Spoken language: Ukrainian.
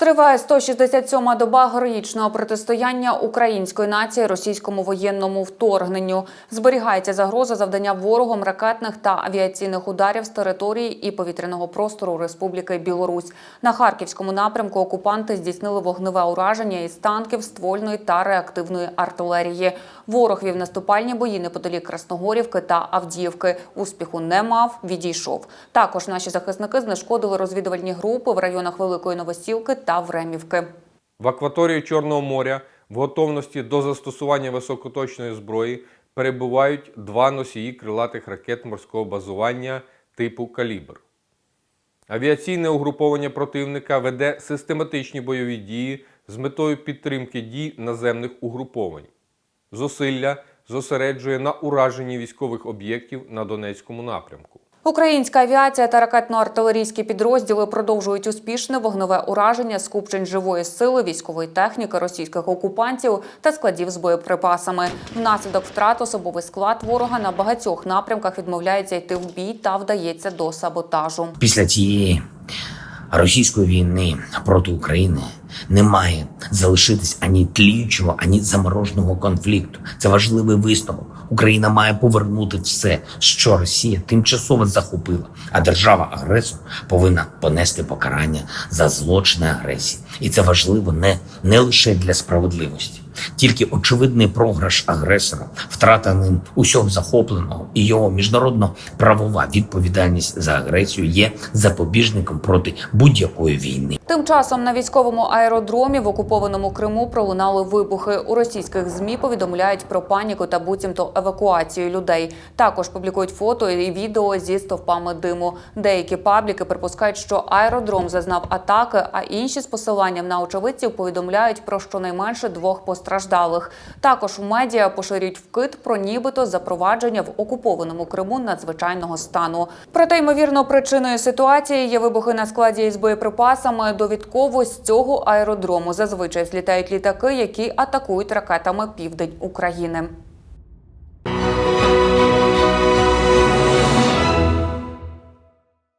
Триває 167-ма доба героїчного протистояння української нації російському воєнному вторгненню. Зберігається загроза завдання ворогом ракетних та авіаційних ударів з території і повітряного простору Республіки Білорусь. На харківському напрямку окупанти здійснили вогневе ураження із танків, ствольної та реактивної артилерії. Ворог вів наступальні бої неподалік Красногорівки та Авдіївки. Успіху не мав, відійшов. Також наші захисники знешкодили розвідувальні групи в районах Великої Новосілки та Времівки. В акваторії Чорного моря в готовності до застосування високоточної зброї перебувають два носії крилатих ракет морського базування типу Калібр. Авіаційне угруповання противника веде систематичні бойові дії з метою підтримки дій наземних угруповань. Зусилля зосереджує на ураженні військових об'єктів на Донецькому напрямку. Українська авіація та ракетно-артилерійські підрозділи продовжують успішне вогневе ураження скупчень живої сили, військової техніки російських окупантів та складів з боєприпасами. Внаслідок втрат особовий склад ворога на багатьох напрямках відмовляється йти в бій та вдається до саботажу. Після цієї російської війни проти України не має залишитись ані тліючого, ані замороженого конфлікту. Це важливий висновок. Україна має повернути все, що Росія тимчасово захопила, а держава-агресор повинна понести покарання за злочини агресії. І це важливо не, не лише для справедливості. Тільки очевидний програш агресора, втрата ним усього захопленого і його міжнародно-правова відповідальність за агресію є запобіжником проти будь-якої війни. Тим часом на військовому аеродромі в окупованому Криму пролунали вибухи. У російських змі повідомляють про паніку та буцімто евакуацію людей. Також публікують фото і відео зі стовпами диму. Деякі пабліки припускають, що аеродром зазнав атаки, а інші з посиланням на очевидців повідомляють про щонайменше двох постраждалих. Також у медіа поширюють вкид про нібито запровадження в окупованому Криму надзвичайного стану. Проте, ймовірно, причиною ситуації є вибухи на складі із боєприпасами. Довідково з цього аеродрому зазвичай злітають літаки, які атакують ракетами південь України.